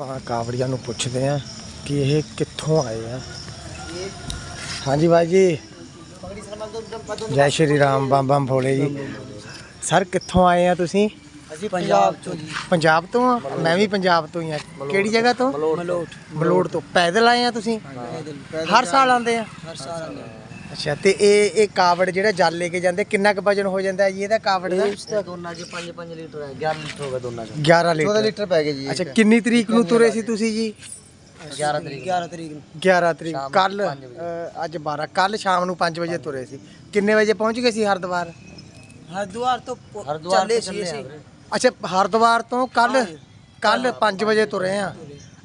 ਆਪਾਂ ਕਾਵੜੀਆਂ ਨੂੰ ਪੁੱਛਦੇ ਆ ਕਿ ਇਹ ਕਿੱਥੋਂ ਆਏ ਆ। ਹਾਂਜੀ ਬਾਈ ਜੀ। ਜੈ ਸ਼੍ਰੀ ਰਾਮ ਬੰਮ ਬੰਮ ਭੋਲੇ ਜੀ। ਸਰ ਕਿੱਥੋਂ ਆਏ ਆ ਤੁਸੀਂ? ਅਸੀਂ ਪੰਜਾਬ ਚੋਂ ਜੀ। ਪੰਜਾਬ ਤੋਂ ਆ? ਮੈਂ ਵੀ ਪੰਜਾਬ ਤੋਂ ਹੀ ਆ। ਕਿਹੜੀ ਜਗ੍ਹਾ ਤੋਂ? ਮਲੋਟ। ਬਲੋੜ ਤੋਂ। ਪੈਦਲ ਆਏ ਆ ਤੁਸੀਂ? ਹਰ ਸਾਲ ਆਉਂਦੇ ਆ? ਹਰ ਸਾਲ ਆਉਂਦੇ ਅੱਛਾ ਤੇ ਇਹ ਇਹ ਕਾਵੜ ਜਿਹੜਾ ਜਲ ਲੈ ਕੇ ਜਾਂਦੇ ਕਿੰਨਾ ਕੁ ਵਜਨ ਹੋ ਜਾਂਦਾ ਹੈ ਜੀ ਇਹਦਾ ਕਾਵੜ ਦਾ? ਇਸ ਤੇ ਦੋਨਾਂ ਚ 5-5 ਲੀਟਰ ਹੈ 11 ਲੀਟਰ ਹੋ ਗਿਆ ਦੋਨਾਂ ਚ। 11 ਲੀਟਰ। ਲੀਟਰ ਪੈ ਗਏ ਜੀ ਅੱਛਾ ਕਿੰਨੀ ਤਰੀਕ ਨੂੰ ਤੁਰੇ ਸੀ ਤੁਸੀਂ ਜੀ? 11 ਤਰੀਕ। 11 ਤਰੀਕ ਨੂੰ। 11 ਤਰੀਕ। ਸ਼ਾਮ ਨੂੰ ਕੱਲ ਪੰਜ। ਅੱਜ 12 ਕੱਲ ਸ਼ਾਮ ਨੂੰ 5 ਵਜੇ ਤੁਰੇ ਸੀ। ਕਿੰਨੇ ਵਜੇ ਪਹੁੰਚ ਗਏ ਸੀ ਹਰਿਦੁਆਰ? ਹਰਦੁਆਰ ਤੋਂ ਹਰਦੁਆਰ ਚੱਲੇ ਸੀ ਅਸੀਂ। ਅੱਛਾ ਹਰਿਦੁਆਰ ਤੋਂ ਕੱਲ ਕੱਲ 5 ਵਜੇ ਤੁਰੇ ਆ।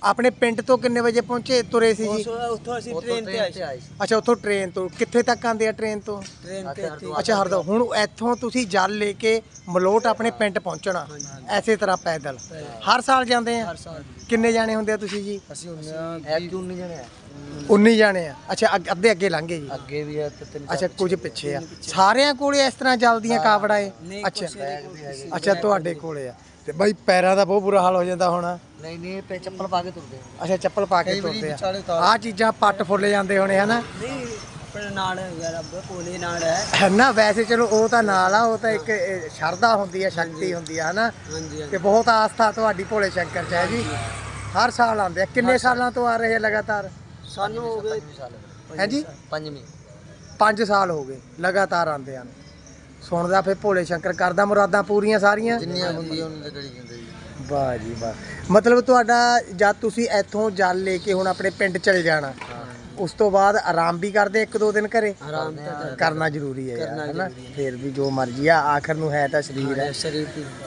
ਆਪਣੇ ਪਿੰਡ ਤੋਂ ਕਿੰਨੇ ਵਜੇ ਪਹੁੰਚੇ ਤੁਰੇ ਸੀ ਜੀ? ਉੱਥੋਂ ਅਸੀਂ ਟ੍ਰੇਨ ਤੇ ਆਏ ਸੀ। ਅੱਛਾ ਉੱਥੋਂ ਟ੍ਰੇਨ ਤੋਂ। ਕਿੱਥੇ ਤੱਕ ਆਂਦੇ ਆ ਟ੍ਰੇਨ ਤੋਂ? ਟ੍ਰੇਨ ਤੇ ਇੱਥੇ। ਅੱਛਾ ਹਰਦੋ ਹੁਣ ਇੱਥੋਂ ਤੁਸੀਂ ਜਲ ਲੈ ਕੇ ਮਲੋਟ ਆਪਣੇ ਪਿੰਡ ਪਹੁੰਚਣਾ। ਐਸੇ ਤਰ੍ਹਾਂ ਪੈਦਲ। ਹਰ ਸਾਲ ਜਾਂਦੇ ਆ? ਕਿੰਨੇ ਜਾਣੇ ਹੁੰਦੇ ਆ ਤੁਸੀਂ ਜੀ? ਅਸੀਂ ਹੁੰਨੇ ਆ ਐ ਕਿਉਂ ਨਹੀਂ ਜਣੇ 19 ਜਾਣੇ ਆ। ਅੱਛਾ ਅੱਗ- ਅੱਧੇ ਅੱਗੇ ਲੰਘੇ ਜੀ। ਅੱਗੇ ਵੀ ਹੈ ਤੇ ਤਿੰਨ ਅੱਛਾ ਕੁਝ ਪਿੱਛੇ। ਆ। ਸਾਰਿਆਂ ਕੋਲੇ ਇਸ ਤਰ੍ਹਾਂ ਚੱਲਦੀਆਂ ਕਾਵੜਾ ਏ? ਅੱਛਾ। ਅੱਛਾ ਤੁਹਾਡੇ ਕੋਲੇ ਆ। ਤੇ ਬਾਈ ਪੈਰਾਂ ਦਾ ਬਹੁਤ ਬੁਰਾ ਹਾਲ ਹੋ ਜਾਂਦਾ ਹੁਣ। ਨਹੀਂ ਨਹੀਂ ਪੇ ਚੱਪਲ ਪਾ ਕੇ ਤੁਰਦੇ ਅੱਛਾ ਚੱਪਲ ਪਾ ਕੇ ਕਈ ਵਾਰੀ ਤੁਰਦੇ ਵਿਚਾਲੇ ਆ ਤਾਰ- ਆਹ ਚੀਜ਼ਾਂ ਪੱਟ ਫੁੱਲ ਜਾਂਦੇ ਹੋਣੇ ਹਨਾ? ਨਹੀਂ ਆਪਣੇ ਨਾਲ ਹੈ ਰੱਬ ਕੋਲੇ ਨਾਲ ਹੈ। ਨਾ ਵੈਸੇ ਚਲੋ ਉਹ ਤਾਂ ਨਾਲ ਆ ਉਹ ਤਾਂ ਇੱਕ ਇਹ, ਸ਼ਰਧਾ ਹੁੰਦੀ ਹੈ ਸ਼ਕਤੀ ਹੁੰਦੀ ਆ ਹਨਾ? ਹਾਂਜੀ ਤੇ ਬਹੁਤ ਆਸਥਾ ਤੁਹਾਡੀ ਭੋਲੇ ਸ਼ੰਕਰ ਚ ਹੈ ਜੀ। ਹਰ ਸਾਲ ਆਉਂਦੇ ਆ। ਕਿੰਨੇ ਸਾਲਾਂ। ਤੋਂ ਆ ਰਹੇ ਆ ਲਗਾਤਾਰ? ਸਾਨੂੰ ਹੋ ਗਏ ਹੈ ਜੀ? ਪੰਜਵੀਂ 5 ਸਾਲ। ਹੋ ਗਏ ਲਗਾਤਾਰ ਆਉਂਦੇ ਹਨ ਸੁਣਦਾ ਫੇ ਭੋਲੇ ਸ਼ੰਕਰ ਕਰਦਾ ਮੁਰਾਦਾਂ ਪੂਰੀਆਂ ਸਾਰੀਆਂ। ਜਿੰਨੀਆਂ ਹੁੰਦੀਆਂ ਉਹਨਾਂ ਦੇ ਕਰੀ ਜਾਂਦੇ ਜੀ। ਵਾਹ ਜੀ ਵਾਹ। ਮਤਲਬ ਤੁਹਾਡਾ ਜਦ ਤੁਸੀਂ ਇੱਥੋਂ ਜਲ ਲੈ ਕੇ ਹੁਣ ਆਪਣੇ ਪਿੰਡ ਚਲੇ ਜਾਣਾ ਉਸ ਤੋਂ ਬਾਅਦ ਆਰਾਮ ਵੀ ਕਰਦੇ ਇੱਕ ਦੋ ਦਿਨ ਘਰੇ? ਆਰਾਮ ਕਰਨਾ ਜ਼ਰੂਰੀ ਹੈ ਯਾਰ ਹਨਾ? ਫੇਰ ਵੀ ਜੋ ਮਰਜ਼ੀ ਆ ਆਖਰ ਨੂੰ ਹੈ ਤਾਂ ਸਰੀਰ ਹੈ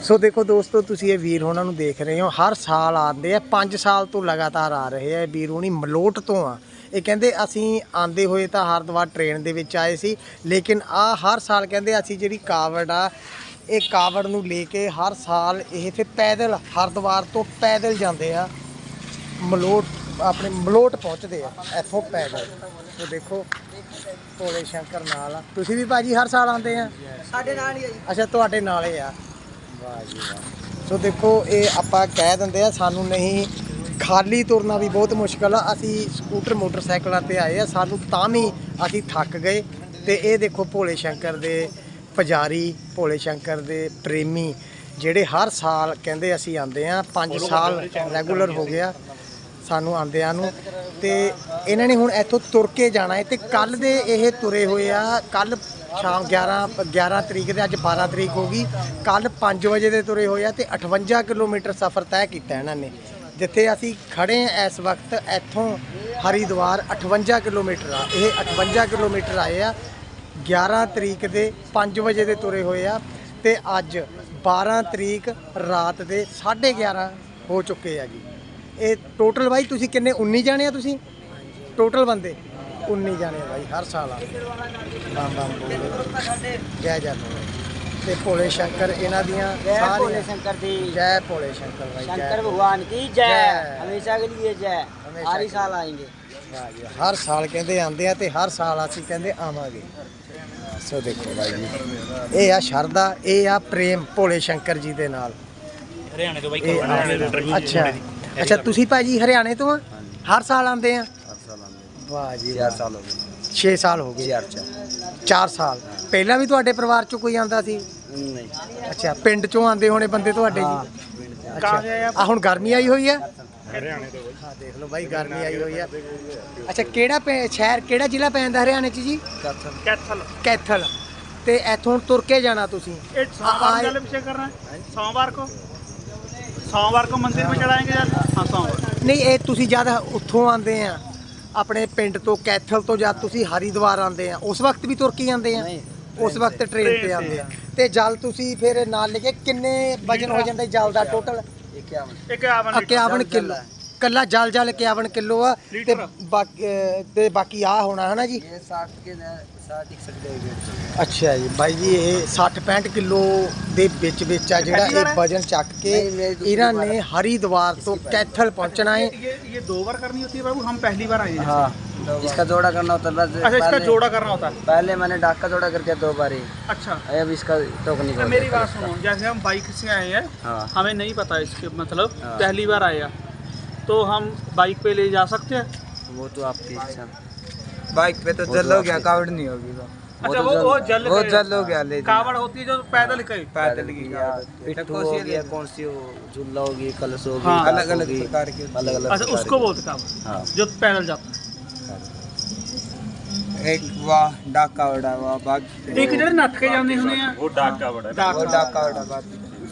ਸੋ ਦੇਖੋ ਦੋਸਤੋ ਤੁਸੀਂ ਇਹ ਵੀਰ ਹੋਣਾ ਨੂੰ ਦੇਖ ਰਹੇ ਹੋ ਹਰ ਸਾਲ ਆਉਂਦੇ ਆ 5 ਸਾਲ ਤੋਂ ਲਗਾਤਾਰ ਆ ਰਹੇ ਆ ਇਹ ਵੀਰ ਹੋਣੀ ਮਲੋਟ ਤੋਂ ਆ। ਇਹ ਕਹਿੰਦੇ ਅਸੀਂ ਆਂਦੇ ਹੋਏ ਤਾਂ ਹਰਿਦੁਆਰ ਟ੍ਰੇਨ ਦੇ ਵਿੱਚ ਆਏ ਸੀ ਲੇਕਿਨ ਆ ਹਰ ਸਾਲ ਕਹਿੰਦੇ ਅਸੀਂ ਜਿਹੜੀ ਕਾਵੜ ਆ ਇਹ ਕਾਵੜ ਨੂੰ ਲੈ ਕੇ ਹਰ ਸਾਲ ਇਹ ਫਿਰ ਪੈਦਲ ਹਰਿਦੁਆਰ ਤੋਂ ਪੈਦਲ ਜਾਂਦੇ ਆ। ਮਲੋਟ ਆਪਣੇ ਮਲੋਟ ਪਹੁੰਚਦੇ ਆ ਇੱਥੋਂ ਪੈਦਲ। ਤੇ ਦੇਖੋ ਭੋਲੇ ਸ਼ੰਕਰ ਨਾਲ ਆ। ਤੁਸੀਂ ਵੀ ਭਾਜੀ ਹਰ ਸਾਲ ਆਉਂਦੇ ਆ? ਸਾਡੇ ਨਾਲ ਹੀ ਹੈ ਜੀ। ਅੱਛਾ ਤੁਹਾਡੇ ਨਾਲ ਹੀ ਆ। ਵਾਹ ਜੀ ਵਾਹ। ਸੋ ਦੇਖੋ ਇਹ ਆਪਾਂ ਕਹਿ ਦਿੰਦੇ ਆ ਸਾਨੂੰ ਨਹੀਂ ਖਾਲੀ ਤੁਰਨਾ ਵੀ ਬਹੁਤ ਮੁਸ਼ਕਲ ਆ। ਅਸੀਂ ਸਕੂਟਰ ਮੋਟਰਸਾਈਕਲਾਂ ਤੇ ਆਏ ਆ। ਸਾਨੂੰ ਤਾਂ ਵੀ ਅਸੀਂ ਥੱਕ ਗਏ। ਤੇ ਇਹ ਦੇਖੋ ਭੋਲੇ ਸ਼ੰਕਰ ਦੇ ਪੁਜਾਰੀ ਭੋਲੇ ਸ਼ੰਕਰ ਦੇ ਪ੍ਰੇਮੀ ਜਿਹੜੇ ਹਰ ਸਾਲ ਕਹਿੰਦੇ ਅਸੀਂ ਆਂਦੇ ਆ। 5 ਸਾਲ ਰੈਗੂਲਰ ਹੋ ਗਿਆ ਸਾਨੂੰ ਆਂਦਿਆਂ ਨੂੰ। ਤੇ ਇਹਨਾਂ ਨੇ ਹੁਣ ਇੱਥੋਂ ਤੁਰ ਕੇ ਜਾਣਾ ਹੈ। ਤੇ ਕੱਲ ਦੇ ਇਹ ਤੁਰੇ ਹੋਏ ਆ। ਕੱਲ ਸ਼ਾਮ 11 11 ਤਰੀਕ ਦੇ ਅੱਜ 12 ਤਰੀਕ ਹੋ ਗਈ। ਕੱਲ 5 ਵਜੇ ਦੇ ਤੁਰੇ ਹੋਏ ਆ ਤੇ 58 ਕਿਲੋਮੀਟਰ ਸਫ਼ਰ ਤੈਅ ਕੀਤਾ ਇਹਨਾਂ ਨੇ। ਜਿੱਥੇ ਅਸੀਂ ਖੜੇ ਆ ਇਸ ਵਕਤ, ਇੱਥੋਂ ਹਰੀਦੁਆਰ 58 ਕਿਲੋਮੀਟਰ ਆ। ਇਹ 58 ਕਿਲੋਮੀਟਰ ਆਏ ਆ। 11 ਤਰੀਕ ਦੇ 5 ਵਜੇ ਦੇ ਤੁਰੇ ਹੋਏ ਆ ਤੇ ਅੱਜ 12 ਤਰੀਕ ਰਾਤ ਦੇ 11:30 ਹੋ ਚੁੱਕੇ ਆ ਜੀ। ਇਹ ਟੋਟਲ ਬਾਈ, ਤੁਸੀਂ ਕਿੰਨੇ? 19 ਜਾਣੇ ਆ ਤੁਸੀਂ? ਟੋਟਲ ਬੰਦੇ? 19 ਜਾਣੇ ਆ ਬਾਈ, ਹਰ ਸਾਲ ਆ। ਬਾਮ ਬਾਮ ਜੈ ਜੈ। ਤੇ ਭੋਲੇ ਸ਼ੰਕਰ ਇਹਨਾਂ ਦੀਆਂ जय भोले ਸਾਰੀਆਂ शंकर जी ਜੈ ਭੋਲੇ ਸ਼ੰਕਰ ਬਾਈ ਜੈ शंकर भगवान की जय जय। हमेशा के लिए जय हमेशा हर ही के साल आएंगे ਵਾਹ ਜੀ, ਹਰ ਸਾਲ ਕਹਿੰਦੇ ਆਂਦੇ ਆ ਤੇ ਹਰ ਸਾਲ ਅਸੀਂ ਕਹਿੰਦੇ ਆਵਾਂਗੇ ਸੋ ਦੇਖੋ ਬਾਈ ਜੀ ਇਹ ਆ ਸ਼ਰਦਾ ਇਹ ਆ ਪ੍ਰੇਮ ਭੋਲੇ ਸ਼ੰਕਰ ਜੀ ਦੇ ਨਾਲ ਹਰਿਆਣੇ ਤੋਂ ਬਾਈ ਇਹ ਕੋਲ ਹਰਿਆਣੇ ਦਾ ਇੰਟਰਵਿਊ ਅੱਛਾ ਅੱਛਾ ਤੁਸੀਂ ਭਾਜੀ ਹਰਿਆਣੇ ਤੋਂ ਆ ਹਰ ਸਾਲ ਆਂਦੇ ਆ हर साल आएंगे ਵਾਹ ਜੀ चार साल हो गए 6 ਸਾਲ ਹੋ ਗਏ चार चार 4 ਸਾਲ ਪਹਿਲਾਂ ਵੀ ਤੁਹਾਡੇ ਪਰਿਵਾਰ ਚੋਂ ਕੋਈ ਆਂਦਾ ਸੀ नहीं ਅੱਛਾ ਪਿੰਡ ਚੋਂ ਆਂਦੇ ਹੋਣੇ ਬੰਦੇ ਤੁਹਾਡੇ ਜੀ ਅੱਛਾ ਆ ਹੁਣ ਗਰਮੀ ਆਈ ਹੋਈ ਆ ਹਰਿਆਣੇ ਤੋਂ ਬਾਈ ਹਾਂ ਦੇਖ ਲਓ ਬਾਈ ਗਰਮੀ ਆਈ ਹੋਈ ਆ ਅੱਛਾ ਕਿਹੜਾ ਪੈ- ਸ਼ਹਿਰ ਕਿਹੜਾ ਜ਼ਿਲ੍ਹਾ ਪੈਂਦਾ ਹਰਿਆਣੇ 'ਚ ਜੀ ਕੈਥਲ ਕੈਥਲ ਤੇ ਇੱਥੋਂ ਤੁਰ ਕੇ ਜਾਣਾ ਤੁਸੀਂ ये सोमवार का अभिषेक कर रहे हैं सोमवार को सोमवार को मंदिर में चढ़ाएंगे जल हाँ सोमवार ਨਹੀਂ ਇਹ ਤੁਸੀਂ ਜਦ ਉੱਥੋਂ ਆਂਦੇ ਆ ਆਪਣੇ ਪਿੰਡ ਤੋਂ ਕੈਥਲ ਤੋਂ ਜਦ ਤੁਸੀਂ ਹਰੀਦਵਾਰ ਆਉਂਦੇ ਆ ਉਸ ਵਕਤ ਵੀ ਤੁਰ ਕੇ ਆਉਂਦੇ ਆ? ਉਸ ਵਕਤ ਟ੍ਰੇਨ ਤੇ ਆਉਂਦੇ ਆ। ਤੇ ਜਲ ਤੁਸੀਂ ਫਿਰ ਨਾਲ ਲੈ ਕੇ ਕਿੰਨੇ ਵਜਨ ਹੋ ਜਾਂਦੇ ਜਲ ਦਾ ਟੋਟਲ 51 51 ਕਿਲੋ। ਕੱਲਾ ਜਲ ਜਲ 51 ਕਿਲੋ ਆ ਤੇ ਲੀਟਰ। ਬਾਕੀ ਅਹ ਤੇ ਬਾਕੀ ਆ ਹੋਣਾ ਹਨਾ ਜੀ ये साठ के साठ इकसठ के ਅੱਛਾ ਜੀ ਬਾਈ ਜੀ ਇਹ 60 65 ਕਿਲੋ ਦੇ ਵਿੱਚ ਵਿੱਚ ਆ ਜਿਹੜਾ ਪਹਿਲੀ ਵਾਰ ਇਹ ਹੈ? ਵਜਨ ਚੱਕ ਕੇ ਨਹੀਂ, ਮੇਰੀ ਦੂਸਰੀ ਇਹਨਾਂ ਵਾਰ ਨੇ ਹਰੀਦਵਾਰ ਤੋਂ ਕੈਥਲ पहुंचना है ये ये दो बार करनी होती है बाबू हम पहली बार आए हैं हाँ इसका जोड़ा करना होता है बस अच्छा इसका पहले- जोड़ा करना होता है पहले मैंने डाक का जोड़ा करके दो बार ही अच्छा अब इसका टोकन तो मेरी बात सुनो जैसे हम बाइक से आए हैं हाँ हमें नहीं पता इसके मतलब हाँ। पहली बार आए हैं तो हम बाइक पे ले जा सकते हैं वो तो आपकी इच्छा बाइक पे तो जल हो गया कावड़ नहीं होगी वो अच्छा वो वो जल वो गए। जल हो गया ले जाना। कावड़ होती है जो पैदल गई पैदल की या कावड़। पिट्ठू कोसी हो ले गया जाना। कौन सी हो झूला होगी कलश होगी हाँ। कप अलग अलग होगी, प्रकार के अलग अलग अच्छा उसको बोलते कावड़ हाँ जो पैदल जाता एक वाह डाक कावड़ है वाह बाग है एक ਜਿਹੜੇ ਨੱਠ ਕੇ ਜਾਂਦੇ ਹੁੰਦੇ ਆ ਉਹ ਡਾਕ ਕਾਵੜ ਹੈ ਡਾਕ वो डाक कावड़ है बाग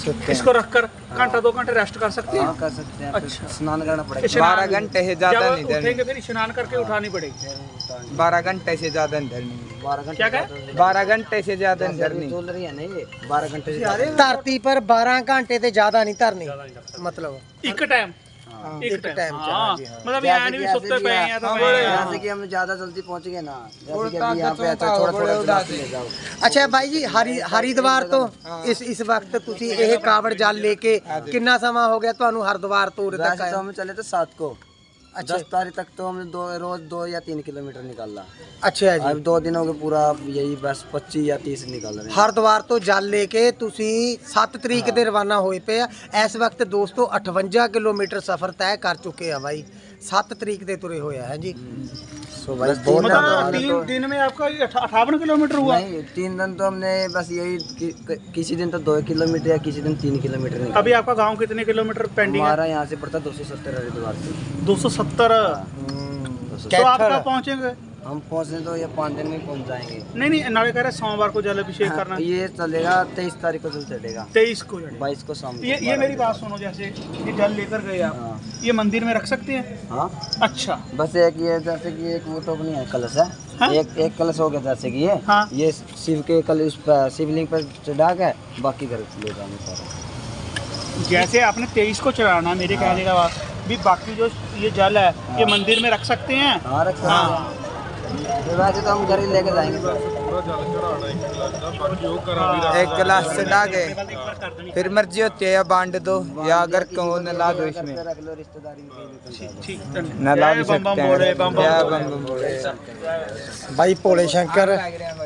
सकते इसको रख कर घंटा दो घंटे रेस्ट कर सकते हैं? हाँ, कर सकते हैं अच्छा। स्नान करना पड़ेगा। बारह घंटे से ज़्यादा नहीं उठेंगे फिर स्नान करके उठानी पड़ेगी। बारह घंटे से ज़्यादा अंदर नहीं। बारह घंटे बारह घंटे से ज़्यादा अंदर नहीं। बोल रही है ना ये बारह घंटे से धरती पर बारह घंटे से ज़्यादा नहीं धरनी। मतलब। एक टाइम। हाँ। एक एक टाइम टाइम हाँ हाँ जी, हाँ। मतलब जैसे यहाँ कि नहीं ऐसे सुते भी पे है। हैं तो हाँ, मैं- बड़े जैसे कि हम ज्यादा जल्दी पहुंच गए ना जैसे कि उड़ता अभी यहाँ पे तो अच्छा होता थोड़ा थोड़ा बड़े गिलास उड़ाते। ले जाओ ਅੱਛਾ ਬਾਈ ਜੀ ਹਰੀ ਹਰੀਦਵਾਰ ਤੋਂ ਇਸ ਇਸ ਵਕਤ ਤੁਸੀਂ ਇਹ ਕਾਵੜ ਜਲ ਲੈ ਕੇ ਕਿੰਨਾ ਸਮਾਂ ਹੋ ਗਿਆ ਤੁਹਾਨੂੰ ਹਰਿਦੁਆਰ ਤੋਂ ਉਰੇ ਤੱਕ वैसे तो ਆਇਆ हम चले थे सात को अच्छा। दस तारीख तक तो हमने दो रोज दो या तीन किलोमीटर निकाला ਅੱਛਾ ਜੀ अब दो दिनों के पूरा यही बस पच्चीस या तीस निकाल रहे हैं ਹਰਿਦੁਆਰ ਤੋਂ ਜਲ ਲੈ ਕੇ ਤੁਸੀਂ 7 ਤਰੀਕ ਦੇ ਰਵਾਨਾ ਹੋਏ ਪਏ ਆ ਇਸ ਵਕਤ ਦੋਸਤੋ 58 ਕਿਲੋਮੀਟਰ ਸਫ਼ਰ ਤੈਅ ਕਰ ਚੁੱਕੇ ਆ ਬਾਈ 7 ਤਰੀਕ ਦੇ ਤੁਰੇ ਹੋਏ ਆ ਹੈ ਜੀ सो भाई बहुत मतलब तीन दिन में आपका अठावन किलोमीटर हुआ। नहीं तीन दिन तो हमने बस यही कि, किसी दिन तो दो किलोमीटर या किसी दिन तीन किलोमीटर अभी आपका गाँव कितने किलोमीटर पेंडिंग हमारा यहाँ से पड़ता है दो सौ सत्तर हरिद्वार से। दो सौ सत्तर। हाँ। तो आप पहुँचेंगे? हम पहुँचने तो ये पाँच दिन में पहुँच जाएँगे। नहीं नहीं नाले कह रहे सोमवार को जल अभिषेक करना हाँ, ये चलेगा तेईस तारीख को चल चलेगा। तेईस को बाईस को शाम ये ये मेरी बात सुनो जैसे ये जल लेकर गए आप हाँ। ये मंदिर में रख सकते हैं? हाँ। अच्छा। बस एक ये जैसे कि एक वो टोकनी है कलश है। हाँ? एक एक कलश हो गया जैसे कि ये। हाँ। ये शिव के कल उस शिवलिंग पर चढ़ा के बाकी घर ले जाने सारा। जैसे आपने तेईस को चढ़ाना मेरे कहने का बात। भी बाकी जो ये जल है ये मंदिर में रख सकते हैं? हाँ रख सकते हाँ। हैं। तो वैसे तो हम घर ही लेके जाएंगे एक गिलास चढ़ा के फिर मर्जी होती है या बांट दो या अगर कहो न ला दो इसमें रख लो रिश्तेदारी में कहीं भी ठीक न ला भी जय बम बम सकते भोले, हैं बम बम जय भोले। बम बम भोले ਬਾਈ ਭੋਲੇ ਸ਼ੰਕਰ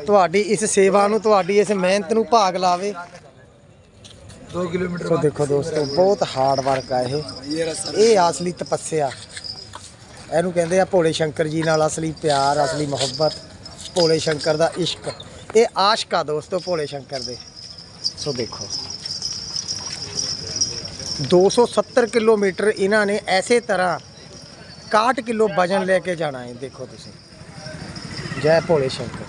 ਤੁਹਾਡੀ ਇਸ ਸੇਵਾ ਨੂੰ ਤੁਹਾਡੀ ਇਸ ਮਿਹਨਤ ਨੂੰ ਭਾਗ ਲਾਵੇ 2 किलोमीटर ਸੋ ਦੇਖੋ ਦੋਸਤੋ ਬਹੁਤ ਹਾਰਡ ਵਰਕ ਆ ਇਹ ਇਹ ਆ ਅਸਲੀ ਤਪੱਸਿਆ ਇਹਨੂੰ ਕਹਿੰਦੇ ਆ ਭੋਲੇ ਸ਼ੰਕਰ ਜੀ ਨਾਲ ਅਸਲੀ ਪਿਆਰ, ਅਸਲੀ ਮੁਹੱਬਤ, ਭੋਲੇ ਸ਼ੰਕਰ ਦਾ ਇਸ਼ਕ। ਇਹ ਆਸ਼ਕ ਆ ਦੋਸਤੋ ਭੋਲੇ ਸ਼ੰਕਰ ਦੇ। ਸੋ ਦੇਖੋ। 270 ਕਿਲੋਮੀਟਰ ਇਹਨਾਂ ਨੇ ਐਸੇ ਤਰ੍ਹਾਂ 61 ਕਿਲੋ ਵਜਨ ਲੈ ਕੇ ਜਾਣਾ ਹੈ, ਦੇਖੋ ਤੁਸੀਂ। ਜੈ ਭੋਲੇ ਸ਼ੰਕਰ।